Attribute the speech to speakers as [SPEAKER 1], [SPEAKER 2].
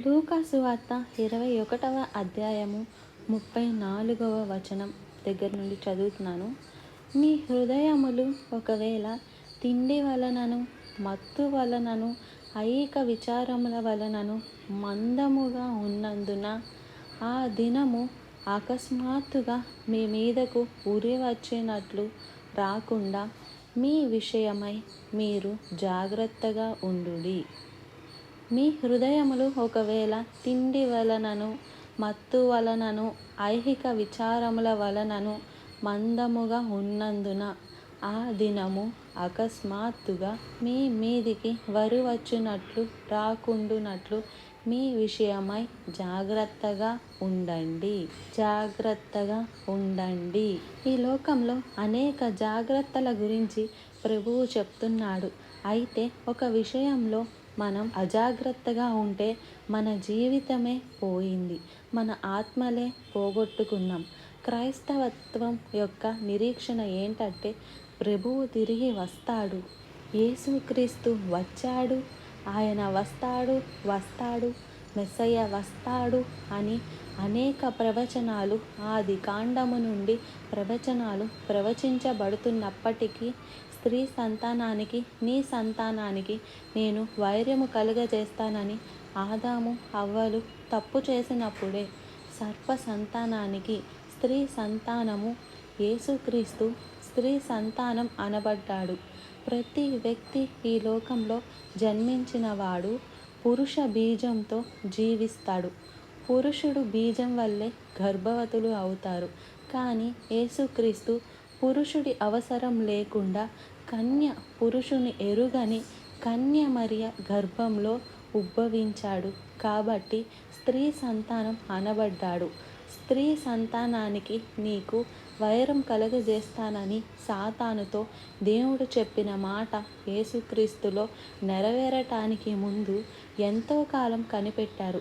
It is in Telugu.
[SPEAKER 1] లూకాసు వార్త ఇరవై ఒకటవ అధ్యాయము ముప్పై నాలుగవ వచనం దగ్గర నుండి చదువుతున్నాను. మీ హృదయములు ఒకవేళ తిండి వలనను మత్తు వలనను ఐక విచారముల వలనను మందముగా ఉన్నందున ఆ దినము అకస్మాత్తుగా మీ మీదకు ఉరి వచ్చినట్లు రాకుండా మీ విషయమై మీరు జాగ్రత్తగా ఉండు మీ హృదయములు ఒకవేళ తిండి వలనను మత్తు వలనను ఐహిక విచారముల వలనను మందముగా ఉన్నందున ఆ దినము అకస్మాత్తుగా మీ మీదికి వరువచ్చునట్లు రాకుండునట్లు మీ విషయమై జాగ్రత్తగా ఉండండి. జాగ్రత్తగా ఉండండి. ఈ లోకంలో అనేక జాగ్రత్తల గురించి ప్రభువు చెప్తున్నాడు. అయితే ఒక విషయంలో మనం అజాగ్రత్తగా ఉంటే మన జీవితమే పోయింది. మన ఆత్మలే పోగొట్టుకున్నాం. క్రైస్తవత్వం యొక్క నిరీక్షణ ఏంటంటే ప్రభువు తిరిగి వస్తాడు. యేసుక్రీస్తు వచ్చాడు. ఆయన వస్తాడు వస్తాడు మెస్సయ్య వస్తాడు అని అనేక ప్రవచనాలు ఆది కాండము నుండి ప్రవచనాలు ప్రవచించబడుతున్నప్పటికీ స్త్రీ సంతానానికి నీ సంతానానికి నేను వైర్యము కలుగజేస్తానని ఆదాము అవ్వలు తప్పు చేసినప్పుడే సర్ప సంతానానికి స్త్రీ సంతానము యేసుక్రీస్తు స్త్రీ సంతానం అనబడ్డాడు. ప్రతి వ్యక్తి ఈ లోకంలో జన్మించిన వాడు పురుష బీజంతో జీవిస్తాడు. పురుషుడు బీజం వల్లే గర్భవతులు అవుతారు. కానీ యేసుక్రీస్తు పురుషుడి అవసరం లేకుండా కన్య పురుషుని ఎరుగని కన్య మరియ గర్భంలో ఉద్భవించాడు. కాబట్టి స్త్రీ సంతానం అనబడ్డాడు. స్త్రీ సంతానానికి నీకు వైరం కలుగజేస్తానని సాతానుతో దేవుడు చెప్పిన మాట యేసుక్రీస్తులో నెరవేరటానికి ముందు ఎంతో కాలం కనిపెట్టారు.